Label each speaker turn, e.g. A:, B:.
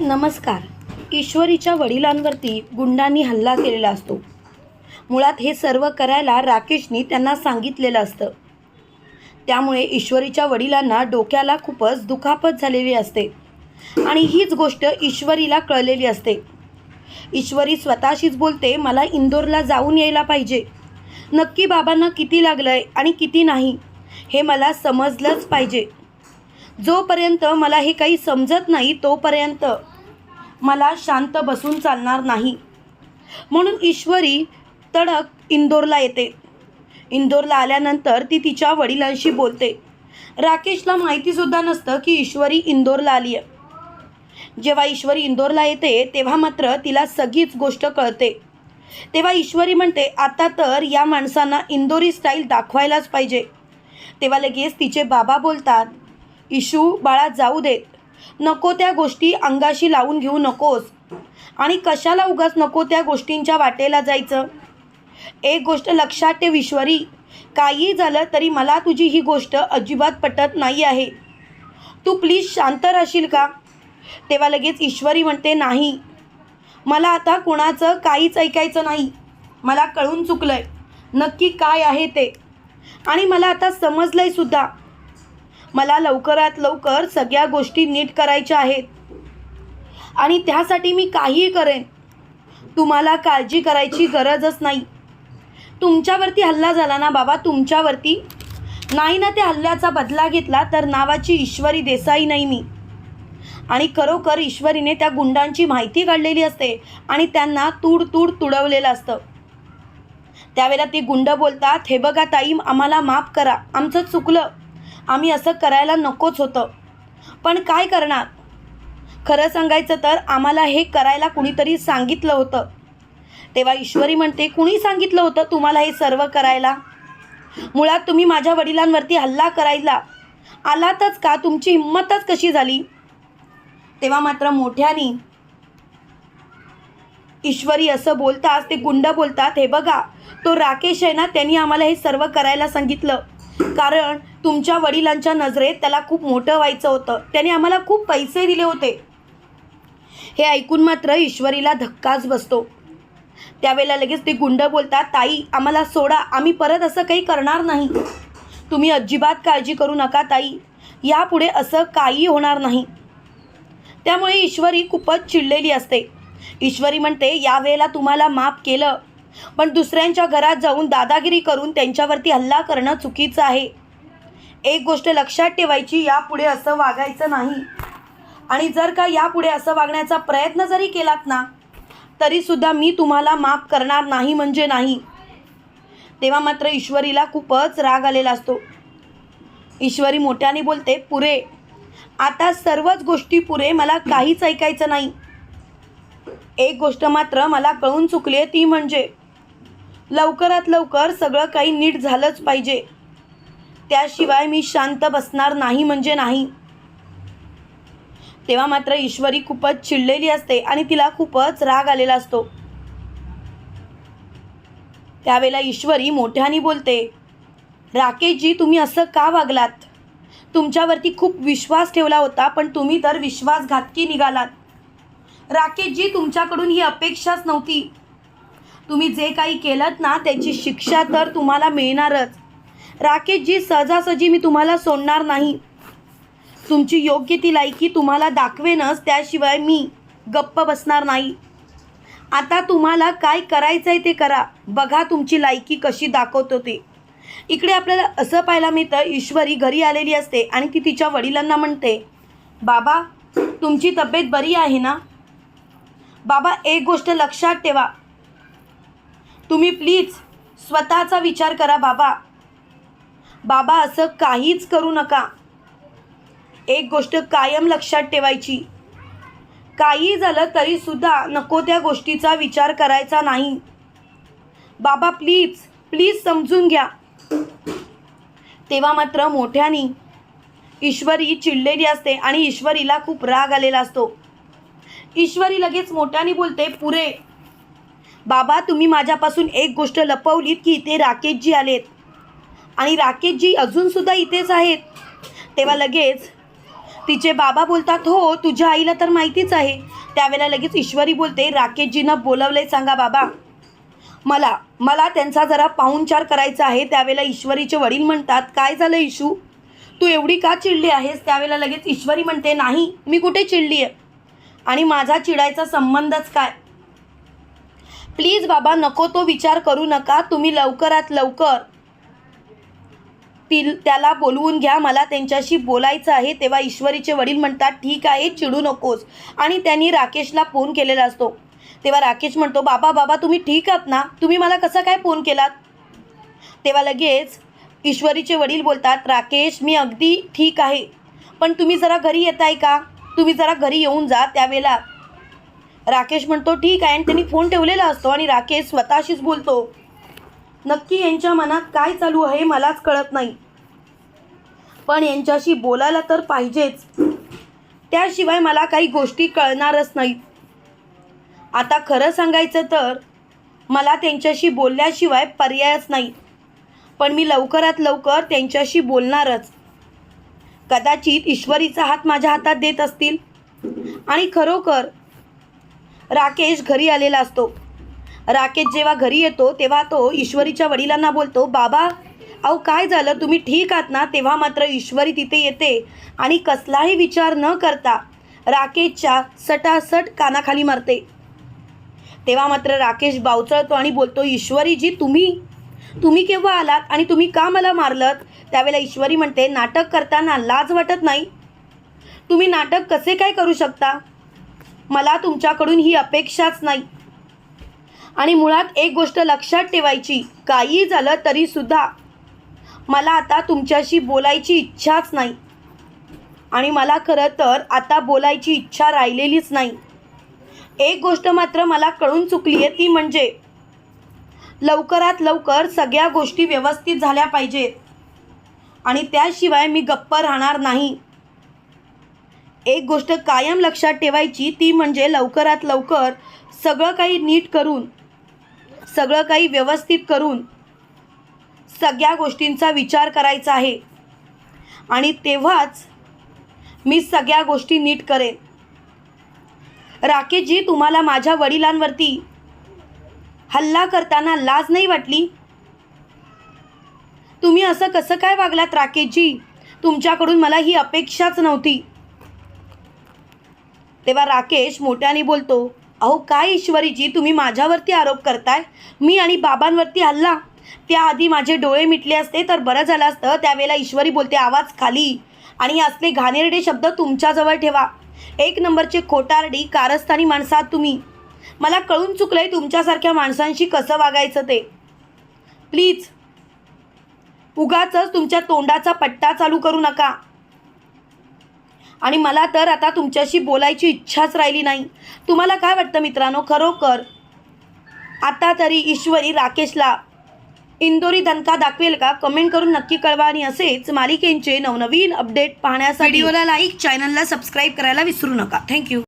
A: नमस्कार. ईश्वरीच्या वडिलांवरती गुंडांनी हल्ला केलेला असतो. मुळात हे सर्व करायला राकेशनी त्यांना सांगितलेलं असतं. त्यामुळे ईश्वरीच्या वडिलांना डोक्याला खूपच दुखापत झालेली असते. आणि हीच गोष्ट ईश्वरीला कळलेली असते. ईश्वरी स्वतःशीच बोलते मला इंदोरला जाऊन यायला पाहिजे. नक्की बाबांना किती लागलं आहे आणि किती नाही हे मला समजलंच पाहिजे. जोपर्यंत मला हे काही समजत नाही तोपर्यंत मला शांत बसून चालणार नाही. म्हणून ईश्वरी तडक इंदोरला येते. इंदोरला आल्यानंतर ती तिच्या वडिलांशी बोलते. राकेशला माहितीसुद्धा नसतं की ईश्वरी इंदोरला आली आहे. जेव्हा ईश्वरी इंदोरला येते तेव्हा मात्र तिला सगळीच गोष्ट कळते. तेव्हा ईश्वरी म्हणते आता तर या माणसांना इंदोरी स्टाईल दाखवायलाच पाहिजे. तेव्हा लगेच तिचे बाबा बोलतात इशू बाळा जाऊ देत. नको त्या गोष्टी अंगाशी लावून घेऊ नकोस. आणि कशाला उगाच नको त्या गोष्टींच्या वाटेला जायचं? एक गोष्ट लक्षात ठेव ईश्वरी. काही झालं तरी मला तुझी ही गोष्ट अजिबात पटत नाही आहे. तू प्लीज शांत राहशील का? तेव्हा लगेच ईश्वरी म्हणते नाही. मला आता कुणाचं काहीच ऐकायचं नाही. मला कळून चुकलं आहे नक्की काय आहे ते? आणि मला आता समजलंय सुद्धा. मला लवकरात लवकर सगळ्या गोष्टी नीट करायच्या आहेत. आणि त्यासाठी मी काहीही करेन. तुम्हाला काळजी करायची गरजच नाही. तुमच्यावरती हल्ला झाला ना बाबा तुमच्यावरती? नाही ना त्या हल्ल्याचा बदला घेतला तर नावाची ईश्वरी देसाई नाही मी. आणि खरोखर ईश्वरीने त्या गुंडांची माहिती काढलेली असते आणि त्यांना तूड तूड तुडवलेलं असतं. त्यावेळेला ती गुंड बोलतात हे बघा ताई आम्हाला माफ करा आमचं चुकलं. आम्ही असं करायला नकोच होतं. पण काय करणार? खरं सांगायचं तर आम्हाला हे करायला कुणीतरी सांगितलं होतं. तेव्हा ईश्वरी म्हणते कुणी सांगितलं होतं तुम्हाला हे सर्व करायला? मुळात तुम्ही माझ्या वडिलांवरती हल्ला करायला आलातच का? तुमची हिंमतच कशी झाली? तेव्हा मात्र मोठ्यानी ईश्वरी असं बोलताच ते गुंड बोलतात हे बघा तो राकेश आहे ना त्यांनी आम्हाला हे सर्व करायला सांगितलं. कारण तुमच्या वडिलांच्या नजरेत त्याला खूप मोठं व्हायचं होतं. त्याने आम्हाला खूप पैसे दिले होते. हे ऐकून मात्र ईश्वरीला धक्काच बसतो. त्यावेळेला लगेच ते गुंड बोलतात ताई आम्हाला सोडा आम्ही परत असं काही करणार नाही. तुम्ही अजिबात काळजी करू नका ताई. यापुढे असं काही होणार नाही. त्यामुळे ईश्वरी खूपच चिडलेली असते. ईश्वरी म्हणते यावेळेला तुम्हाला माफ केलं. पण दुसऱ्यांच्या घरात जाऊन दादागिरी करून त्यांच्यावरती हल्ला करणं चुकीचं आहे. एक गोष्ट लक्षात ठेवायची यापुढे असं वागायचं नाही. आणि जर का यापुढे असं वागण्याचा प्रयत्न जरी केलात ना तरीसुद्धा मी तुम्हाला माफ करणार नाही म्हणजे नाही. तेव्हा मात्र ईश्वरीला खूपच राग आलेला असतो. ईश्वरी मोठ्याने बोलते पुरे आता सर्वच गोष्टी पुरे मला काहीच ऐकायचं नाही. एक गोष्ट मात्र मला कळून चुकली आहे ती म्हणजे लवकरात लवकर सगळं काही नीट झालंच पाहिजे. त्याशिवाय मी शांत बसणार नाही म्हणजे नाही. तेव्हा मात्र ईश्वरी खूपच चिडलेली असते आणि तिला खूपच राग आलेला असतो. त्यावेळेला ईश्वरी मोठ्याने बोलते राकेशजी तुम्ही असं का वागलात? तुमच्यावरती खूप विश्वास ठेवला होता पण तुम्ही तर विश्वासघातकी निघालात. राकेशजी तुमच्याकडून ही अपेक्षाच नव्हती. तुम्ही जे काही केलं ना त्याची शिक्षा तर तुम्हाला मिळणारच. राकेशजी सहजासहजी मी तुम्हाला सोडणार नाही. तुमची योग्य ती लायकी तुम्हाला दाखवेनच त्याशिवाय मी गप्प बसणार नाही. आता तुम्हाला काय करायचं आहे ते करा. बघा तुमची लायकी कशी दाखवतो ते. इकडे आपल्याला असं पाहायला मिळतं ईश्वरी घरी आलेली असते आणि ती तिच्या वडिलांना म्हणते बाबा तुमची तब्येत बरी आहे ना? बाबा एक गोष्ट लक्षात ठेवा. तुम्ही प्लीज स्वतःचा विचार करा बाबा. बाबा असं काहीच करू नका. एक गोष्ट कायम लक्षात ठेवायची. काही झालं तरीसुद्धा नको त्या गोष्टीचा विचार करायचा नाही. बाबा प्लीज प्लीज समजून घ्या. तेव्हा मात्र मोठ्यानी ईश्वरी चिडलेली असते आणि ईश्वरीला खूप राग आलेला असतो. ईश्वरी लगेच मोठ्याने बोलते पुरे बाबा तुम्ही माझ्यापासून एक गोष्ट लपवलीत की इथे राकेशजी आलेत. आणि राकेशजी अजूनसुद्धा इथेच आहेत. तेव्हा लगेच तिचे बाबा बोलतात हो तुझ्या आईला तर माहितीच आहे. त्यावेळेला लगेच ईश्वरी बोलते राकेशजीनं बोलवलंय सांगा बाबा. मला मला त्यांचा जरा पाहुणचार करायचा आहे. त्यावेळेला ईश्वरीचे वडील म्हणतात काय झालं इशू? तू एवढी का चिडली आहेस? त्यावेळेला लगेच ईश्वरी म्हणते नाही मी कुठे चिडली आहे आणि माझा चिडायचा संबंधच काय? प्लीज बाबा नको तो विचार करू नका. तुम्ही लवकरात लवकर ती त्याला बोलवून घ्या. मला त्यांच्याशी बोलायचं आहे. तेव्हा ईश्वरीचे वडील म्हणतात ठीक आहे चिडू नकोस. आणि त्यांनी राकेशला फोन केलेला असतो. तेव्हा राकेश म्हणतो बाबा बाबा तुम्ही ठीक आहात ना? तुम्ही मला कसा काय फोन केलात? तेव्हा लगेच ईश्वरीचे वडील बोलतात राकेश मी अगदी ठीक आहे. पण तुम्ही जरा घरी येत आहे का? तुम्ही जरा घरी येऊन जा. त्यावेळेला राकेश म्हणतो ठीक आहे. आणि त्यांनी फोन ठेवलेला असतो आणि राकेश स्वतःशीच बोलतो नक्की यांच्या मनात काय चालू आहे मलाच कळत नाही. पण यांच्याशी बोलायला तर पाहिजेच. त्याशिवाय मला काही गोष्टी कळणारच नाहीत आता खरं सांगायचं तर मला त्यांच्याशी बोलल्याशिवाय पर्यायच नाही. पण मी लवकरात लवकर त्यांच्याशी बोलणारच. कदाचित ईश्वरीचा हात माझ्या हातात देत असतील. आणि खरोखर राकेश घरी आलेला असतो. राकेश जेव्हा घरी येतो तेव्हा तो ईश्वरीच्या वडिलांना बोलतो बाबा अहो काय झालं? तुम्ही ठीक आहात ना? तेव्हा मात्र ईश्वरी तिथे येते आणि कसलाही विचार न करता राकेशच्या सटासट कानाखाली मारते. तेव्हा मात्र राकेश बावचळतो आणि बोलतो ईश्वरीजी तुम्ही? तुम्ही केव्हा आलात आणि तुम्ही का मला मारलत? त्यावेळेला ईश्वरी म्हणते नाटक करताना लाज वाटत नाही. तुम्ही नाटक कसे काय करू शकता? मला तुमच्याकडून ही अपेक्षाच नाही. आणि मुळात एक गोष्ट लक्षात ठेवायची काही झालं तरीसुद्धा मला आता तुमच्याशी बोलायची इच्छाच नाही. आणि मला खरं तर आता बोलायची इच्छा राहिलेलीच नाही. एक गोष्ट मात्र मला कळून चुकली आहे ती म्हणजे लवकरात लवकर सगळ्या गोष्टी व्यवस्थित झाल्या पाहिजेत. आणि त्याशिवाय मी गप्प राहणार नाही. एक गोष्ट कायम लक्षात ठेवायची ती म्हणजे लवकरात लवकर सगळं काही नीट करून सगळं काही व्यवस्थित करून सगळ्या गोष्टींचा विचार करायचा आहे. आणि तेव्हाच मी सगळ्या गोष्टी नीट करेन. राकेशजी तुम्हाला माझ्या वडिलांवरती हल्ला करताना लाज नाही वाटली? तुम्ही असं कसं काय वागलात राकेशजी? तुमच्याकडून मला ही अपेक्षाच नव्हती. तेव्हा राकेश मोठ्याने बोलतो अहो काय ईश्वरीजी तुम्ही माझ्यावरती आरोप करताय? मी आणि बाबांवरती हल्ला. त्याआधी माझे डोळे मिटले असते तर बरं झालं असतं. त्यावेळेला ईश्वरी बोलते आवाज खाली आणि असले घाणेरडे शब्द तुमच्याजवळ ठेवा. एक नंबरचे खोटारडी कारस्थानी माणसात तुम्ही. मला कळून चुकलंय तुमच्यासारख्या माणसांशी कसं वागायचं ते. प्लीज उगाच तुमच्या तोंडाचा पट्टा चालू करू नका. आणि मला तर आता तुमच्याशी बोलायची इच्छाच राहिली नाही. तुम्हाला काय वाटतं मित्रांनो? खरोखर आता तरी ईश्वरी राकेशला इंदोरी दणका दाखवेल का? कमेंट करून नक्की कळवा आणि असेच मालिकेंचे नवनवीन अपडेट पाहण्यासाठी व्हिडिओला लाईक चॅनलला सबस्क्राईब करायला विसरू नका. थँक्यू